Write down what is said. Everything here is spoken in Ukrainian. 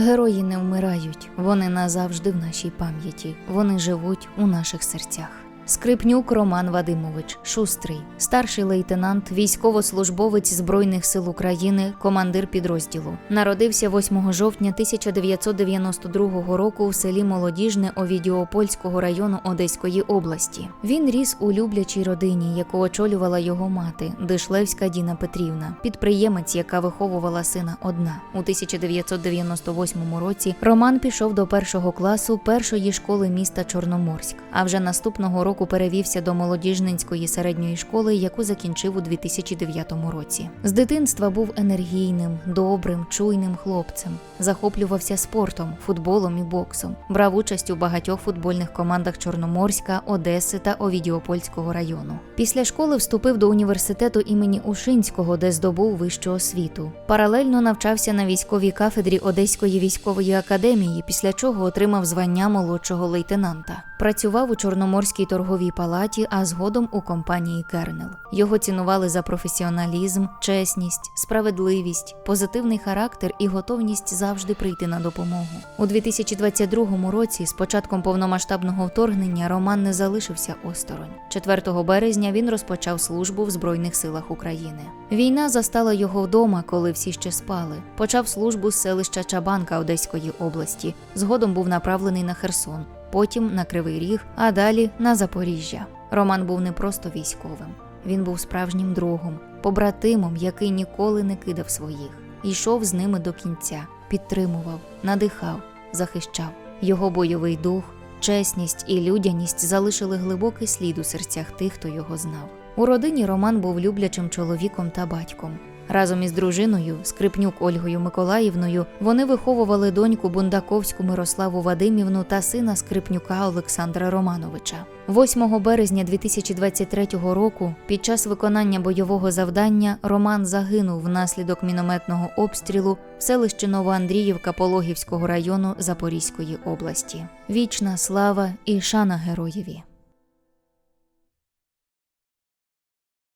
Герої не вмирають, вони назавжди в нашій пам'яті, вони живуть у наших серцях. Скрипнюк Роман Вадимович, шустрий, старший лейтенант, військовослужбовець Збройних сил України, командир підрозділу. Народився 8 жовтня 1992 року у селі Молодіжне Овідіопольського району Одеської області. Він ріс у люблячій родині, яку очолювала його мати, Дишлевська Діна Петрівна, підприємець, яка виховувала сина одна. У 1998 році Роман пішов до першого класу першої школи міста Чорноморськ, а вже наступного року перевівся до молодіжненської середньої школи, яку закінчив у 2009 році. З дитинства був енергійним, добрим, чуйним хлопцем. Захоплювався спортом, футболом і боксом. Брав участь у багатьох футбольних командах Чорноморська, Одеси та Овідіопольського району. Після школи вступив до університету імені Ушинського, де здобув вищу освіту. Паралельно навчався на військовій кафедрі Одеської військової академії, після чого отримав звання молодшого лейтенанта. Працював у Чорноморській торговій палаті, а згодом у компанії Кернел. Його цінували за професіоналізм, чесність, справедливість, позитивний характер і готовність завжди прийти на допомогу. У 2022 році, з початком повномасштабного вторгнення, Роман не залишився осторонь. 4 березня він розпочав службу в Збройних силах України. Війна застала його вдома, коли всі ще спали. Почав службу з селища Чабанка Одеської області. Згодом був направлений на Херсон потім на Кривий Ріг, а далі на Запоріжжя. Роман був не просто військовим, він був справжнім другом, побратимом, який ніколи не кидав своїх, йшов з ними до кінця, підтримував, надихав, захищав. Його бойовий дух, чесність і людяність залишили глибокий слід у серцях тих, хто його знав. У родині Роман був люблячим чоловіком та батьком. Разом із дружиною, скрипнюк Ольгою Миколаївною, вони виховували доньку Бундаковську Мирославу Вадимівну та сина скрипнюка Олександра Романовича. 8 березня 2023 року, під час виконання бойового завдання, Роман загинув внаслідок мінометного обстрілу в селищі Новоандріївка Пологівського району Запорізької області. Вічна слава і шана героєві.